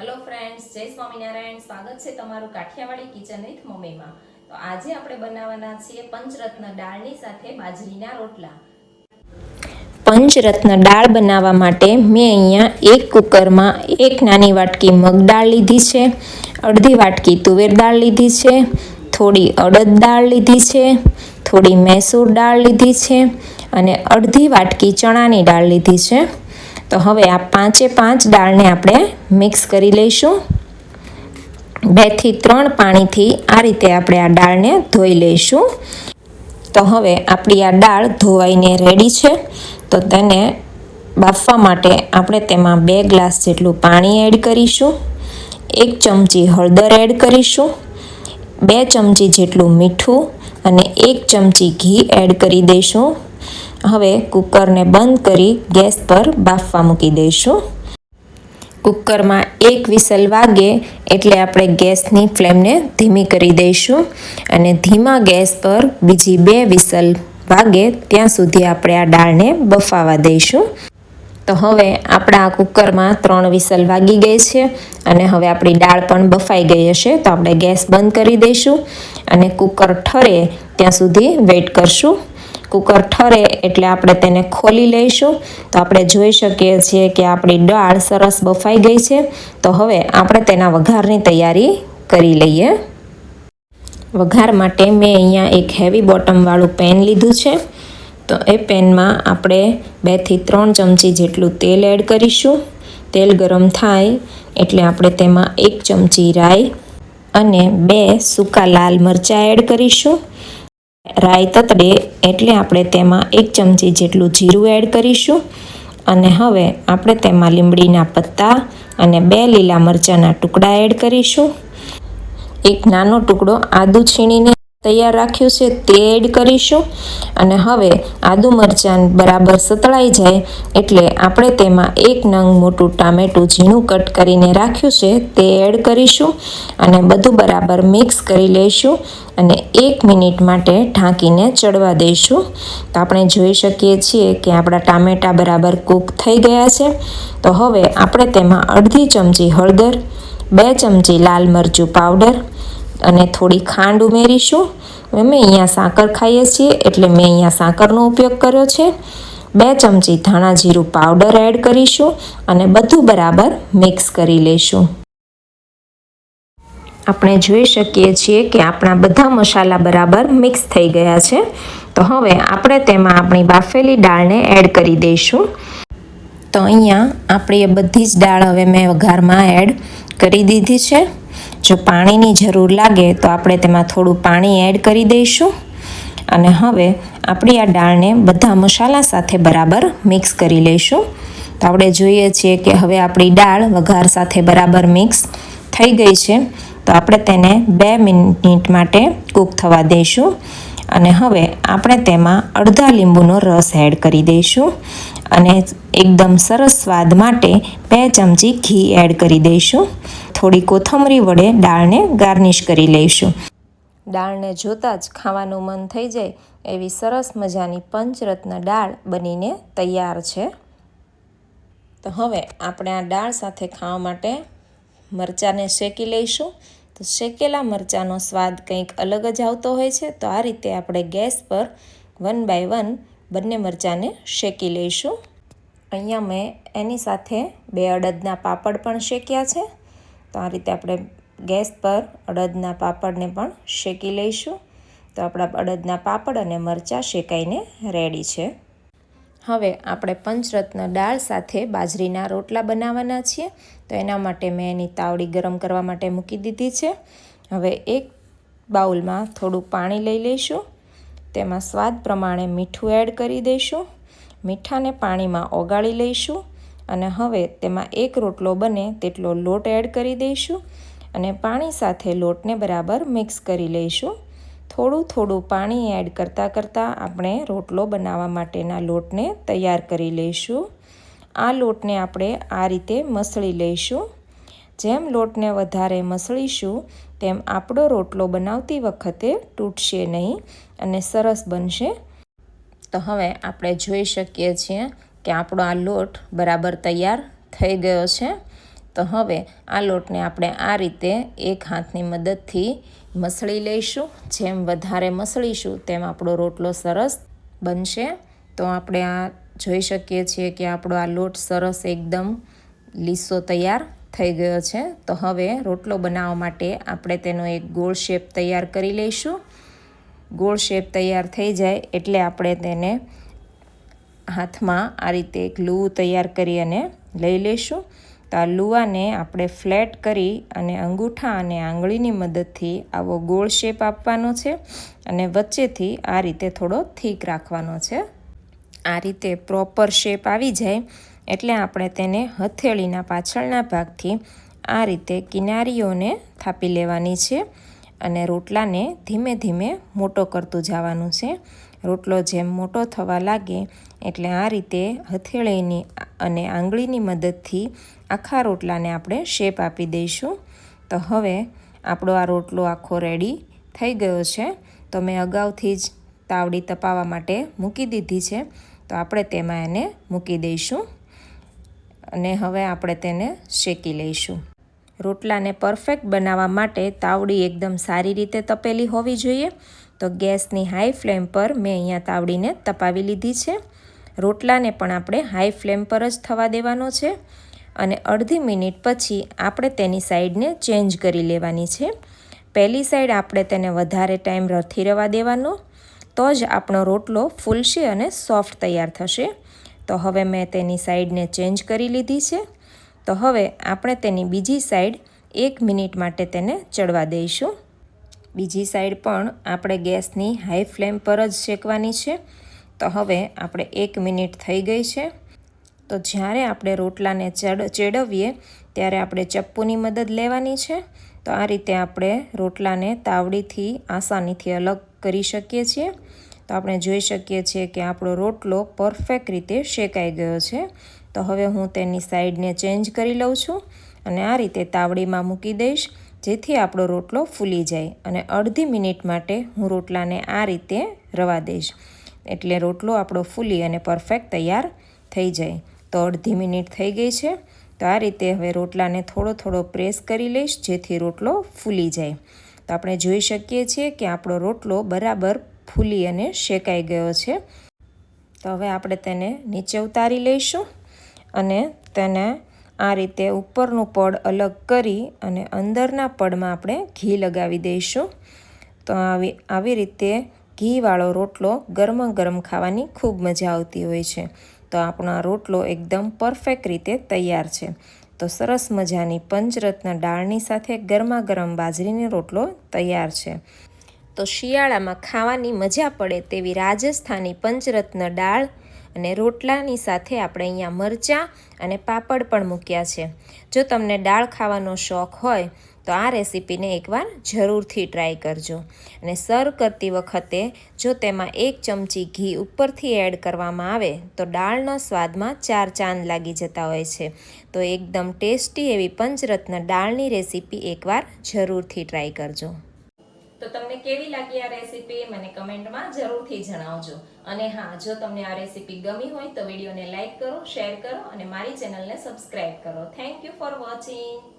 Hello friends જય સ્વામિનારાયણ. સ્વાગત છે તમારું કાઠિયાવાડી કિચન વિથ મમ્મીમાં. તો આજે આપણે બનાવવાના છીએ પંચરત્ન દાળની સાથે બાજરીના રોટલા. પંચરત્ન દાળ બનાવવા માટે મેં અહીંયા એક કુકરમાં એક નાની વાટકી મગ દાળ લીધી છે, અડધી વાટકી તુવેર દાળ લીધી છે, થોડી અડદ દાળ લીધી છે, થોડી મૈસૂર દાળ લીધી છે અને અડધી વાટકી ચણાની દાળ લીધી છે. તો હવે આ પાંચે પાંચ દાળને આપણે મિક્સ કરી લઈશું. બેથી ત્રણ પાણીથી આ રીતે આપણે આ દાળને ધોઈ લઈશું. તો હવે આપણી આ દાળ ધોવાઈને રેડી છે. તો તેને બાફવા માટે આપણે તેમાં બે ગ્લાસ જેટલું પાણી એડ કરીશું. એક ચમચી હળદર એડ કરીશું. બે ચમચી જેટલું મીઠું અને એક ચમચી ઘી એડ કરી દઈશું. હવે કુકરને બંધ કરી ગેસ પર બાફવા મૂકી દઈશું. કુકરમાં એક વિસલ વાગે એટલે આપણે ગેસની ફ્લેમને ધીમી કરી દઈશું અને ધીમા ગેસ પર બીજી બે વિસલ વાગે ત્યાં સુધી આપણે આ દાળને બફાવા દઈશું. તો હવે આપણા આ કુકરમાં ત્રણ વિસલ વાગી ગઈ છે અને હવે આપણી દાળ પણ બફાઈ ગઈ હશે તો આપણે ગેસ બંધ કરી દઈશું અને કુકર ઠરે ત્યાં સુધી વેઇટ કરશું. કુકર ઠરે એટલે આપણે તેને ખોલી લઈશું. તો આપણે જોઈ શકીએ છીએ કે આપણી દાળ સરસ બફાઈ ગઈ છે. તો હવે આપણે તેના વઘારની તૈયારી કરી લઈએ. વઘાર માટે મેં અહીંયા એક હેવી બોટમવાળું પેન લીધું છે. તો એ પેનમાં આપણે બેથી ત્રણ ચમચી જેટલું તેલ એડ કરીશું. તેલ ગરમ થાય એટલે આપણે તેમાં એક ચમચી રાઈ અને બે સૂકા લાલ મરચાં એડ કરીશું. રાઈ તતડે એટલે આપણે તેમાં એક ચમચી જેટલું જીરું એડ કરીશું. અને હવે આપણે તેમાં લીમડીના પત્તા અને બે લીલા મરચાંના ટુકડા એડ કરીશું. એક નાનો ટુકડો આદુ છીણીને તૈયાર રાખ્યું છે તે એડ કરીશું. અને હવે આદુ મરચાં બરાબર સતળાઈ જાય એટલે આપણે તેમાં એક નંગ મોટું ટામેટું ઝીણું કટ કરીને રાખ્યું છે તે એડ કરીશું. અને બધું બરાબર મિક્સ કરી લઈશું અને એક મિનિટ માટે ઢાંકીને ચડવા દઈશું. તો આપણે જોઈ શકીએ છીએ કે આપણા ટામેટાં બરાબર કૂક થઈ ગયા છે. તો હવે આપણે તેમાં અડધી ચમચી હળદર, બે ચમચી લાલ મરચું પાવડર અને થોડી ખાંડ ઉમેરીશું. અમે અહીંયા સાકર ખાઈએ છીએ, એટલે મેં અહીંયા સાકરનો ઉપયોગ કર્યો છે. બે ચમચી ધાણા જીરું પાવડર એડ કરીશું અને બધું બરાબર મિક્સ કરી લઈશું. આપણે જોઈ શકીએ છીએ કે આપણા બધા મસાલા બરાબર મિક્સ થઈ ગયા છે. તો હવે આપણે તેમાં આપણી બાફેલી દાળને એડ કરી દઈશું. તો અહીંયા આપણી બધી જ દાળ હવે મેં વઘારમાં એડ કરી દીધી છે. જો પાણીની જરૂર લાગે તો આપણે તેમાં થોડું પાણી એડ કરી દઈશું. અને હવે આપણી આ દાળને બધા મસાલા સાથે બરાબર મિક્સ કરી લઈશું. તો આપણે જોઈએ છીએ કે હવે આપણી દાળ વઘાર સાથે બરાબર મિક્સ થઈ ગઈ છે. તો આપણે તેને બે મિનિટ માટે કૂક થવા દઈશું. અને હવે આપણે તેમાં અડધા લીંબુનો રસ એડ કરી દઈશું. અને એકદમ સરસ સ્વાદ માટે બે ચમચી ઘી એડ કરી દઈશું. થોડી કોથમરી વડે દાળને ગાર્નિશ કરી લઈશું. દાળને જોતાં જ ખાવાનું મન થઈ જાય એવી સરસ મજાની પંચરત્ન દાળ બનીને તૈયાર છે. તો હવે આપણે આ દાળ સાથે ખાવા માટે મરચાંને શેકી લઈશું. તો શેકેલા મરચાંનો સ્વાદ કંઈક અલગ જ આવતો હોય છે. તો આ રીતે આપણે ગેસ પર વન બાય વન બંને મરચાંને શેકી લઈશું. અહીંયા મેં એની સાથે બે અડદના પાપડ પણ શેક્યા છે. તો આ રીતે આપણે ગેસ પર અડદના પાપડને પણ શેકી લઈશું. તો આપણા અડદના પાપડ અને મરચાં શેકાઈને રેડી છે. હવે આપણે પંચરત્ન દાળ સાથે બાજરીના રોટલા બનાવવાના છીએ. તો એના માટે મેં એની તાવડી ગરમ કરવા માટે મૂકી દીધી છે. હવે એક બાઉલમાં થોડું પાણી લઈ લઈશું. તેમાં સ્વાદ પ્રમાણે મીઠું એડ કરી દઈશું. મીઠાને પાણીમાં ઓગાળી લઈશું. અને હવે તેમાં એક રોટલો બને તેટલો લોટ એડ કરી દઈશું અને પાણી સાથે લોટને બરાબર મિક્સ કરી લઈશું. થોડું થોડું પાણી એડ કરતાં કરતાં આપણે રોટલો બનાવવા માટેના લોટને તૈયાર કરી લઈશું. આ લોટને આપણે આ રીતે મસળી લઈશું. જેમ લોટને વધારે મસળીશું, તેમ આપણો રોટલો બનાવતી વખતે તૂટશે નહીં અને સરસ બનશે. તો હવે આપણે જોઈ શકીએ છીએ કે આપણો આ લોટ બરાબર તૈયાર થઈ ગયો છે. તો હવે આ લોટને આપણે આ રીતે એક હાથની મદદથી મસળી લઈશું. જેમ વધારે મસળીશું, તેમ આપણો રોટલો સરસ બનશે. તો આપણે આ જોઈ શકીએ છીએ કે આપણો આ લોટ સરસ એકદમ લીસો તૈયાર થઈ ગયો છે. તો હવે રોટલો બનાવવા માટે આપણે તેનો એક ગોળ શેપ તૈયાર કરી લઈશું. ગોળ શેપ તૈયાર થઈ જાય એટલે આપણે તેને હાથમાં આ રીતે એક લૂ તૈયાર કરી અને લઈ લઈશું તો આ લુવાને આપણે ફ્લેટ કરી અને અંગૂઠા અને આંગળીની મદદથી આવો ગોળ શેપ આપવાનો છે અને વચ્ચેથી આ રીતે થોડો થીક રાખવાનો છે. આ રીતે પ્રોપર શેપ આવી જાય એટલે આપણે તેને હથેળીના પાછળના ભાગથી આ રીતે કિનારીઓને થાપી લેવાની છે અને રોટલાને ધીમે ધીમે મોટો કરતું જવાનું છે. રોટલો જેમ મોટો થવા લાગે એટલે આ રીતે હથેળીની અને આંગળીની મદદથી આખા રોટલાને આપણે શેપ આપી દઈશું. તો હવે આપણો આ રોટલો આખો રેડી થઈ ગયો છે. તો મેં અગાઉથી જ તાવડી તપાવવા માટે મૂકી દીધી છે. તો આપણે તેમાં એને મૂકી દઈશું અને હવે આપણે તેને શેકી લઈશું. રોટલાને પરફેક્ટ બનાવવા માટે તાવડી એકદમ સારી રીતે તપેલી હોવી જોઈએ. તો ગેસની હાઈ ફ્લેમ પર મેં અહીંયા તાવડીને તપાવી લીધી છે. રોટલાને પણ આપણે હાઈ ફ્લેમ પર જ થવા દેવાનો છે અને અડધી મિનિટ પછી આપણે તેની સાઈડને ચેન્જ કરી લેવાની છે. પહેલી સાઈડ આપણે તેને વધારે ટાઈમ રથી રહેવા દેવાનો. તો જ આપણો રોટલો ફૂલશે અને સોફ્ટ તૈયાર થશે. તો હવે મેં તેની સાઈડને ચેન્જ કરી લીધી છે. તો હવે આપણે તેની બીજી સાઈડ એક મિનિટ માટે તેને ચડવા દઈશું. બીજી સાઈડ પણ આપણે ગેસની હાઈ ફ્લેમ પર જ શેકવાની છે. તો હવે આપણે એક મિનિટ થઈ ગઈ છે. તો જ્યારે આપણે રોટલાને ચડ, ચેડવીએ ત્યારે આપણે ચપ્પુની મદદ લેવાની છે. તો આ રીતે આપણે રોટલાને તાવડીથી, આસાનીથી અલગ કરી શકીએ છીએ. તો આપણે જોઈ શકીએ છીએ કે આપણો રોટલો પરફેક્ટ રીતે શેકાઈ ગયો છે. તો હવે હું તેની સાઈડને ચેન્જ કરી લઉં છું અને આ રીતે તાવડીમાં મૂકી દઈશ. જેથી આપણો રોટલો ફૂલી જાય અને અડધી મિનિટ માટે હું રોટલાને આ રીતે રવા દઈશ. એટલે રોટલો આપણો ફૂલી અને પરફેક્ટ તૈયાર થઈ જાય. તો અડધી મિનિટ થઈ ગઈ છે. તો આ રીતે હવે રોટલાને થોડો થોડો પ્રેસ કરી લઈશ જેથી રોટલો ફૂલી જાય. તો આપણે જોઈ શકીએ છીએ કે આપણો રોટલો બરાબર ફૂલી અને શેકાઈ ગયો છે. તો હવે આપણે તેને નીચે ઉતારી લઈશું અને તેને આ રીતે ઉપરનું પડ અલગ કરી અને અંદરના પડમાં આપણે ઘી લગાવી દઈશું. તો આવી આવી રીતે ઘીવાળો રોટલો ગરમ ગરમ ખાવાની ખૂબ મજા આવતી હોય છે. તો આપણો આ રોટલો એકદમ પરફેક્ટ રીતે તૈયાર છે. તો સરસ મજાની પંચરત્ન દાળની સાથે ગરમા ગરમ બાજરીનો રોટલો તૈયાર છે. તો શિયાળામાં ખાવાની મજા પડે તેવી રાજસ્થાની પંચરત્ન દાળ અને રોટલાની સાથે આપણે અહીંયા મરચાં અને પાપડ પણ મૂક્યા છે. જો તમને દાળ ખાવાનો શોખ હોય, તો આ રેસીપીને એકવાર જરૂરથી ટ્રાય કરજો. અને સર્વ કરતી વખતે જો તેમાં એક ચમચી ઘી ઉપરથી એડ કરવામાં આવે, તો દાળના સ્વાદમાં ચાર ચાંદ લાગી જતા હોય છે. તો એકદમ ટેસ્ટી એવી પંચરત્ન દાળની રેસીપી એકવાર જરૂરથી ટ્રાય કરજો. તો તમને કેવી લાગી આ રેસીપી મને કમેન્ટમાં જરૂરથી જણાવજો. અને હા, જો તમને આ રેસીપી ગમી હોય તો વિડીયોને લાઇક કરો શેર કરો અને મારી ચેનલને સબસ્ક્રાઈબ કરો. Thank you for watching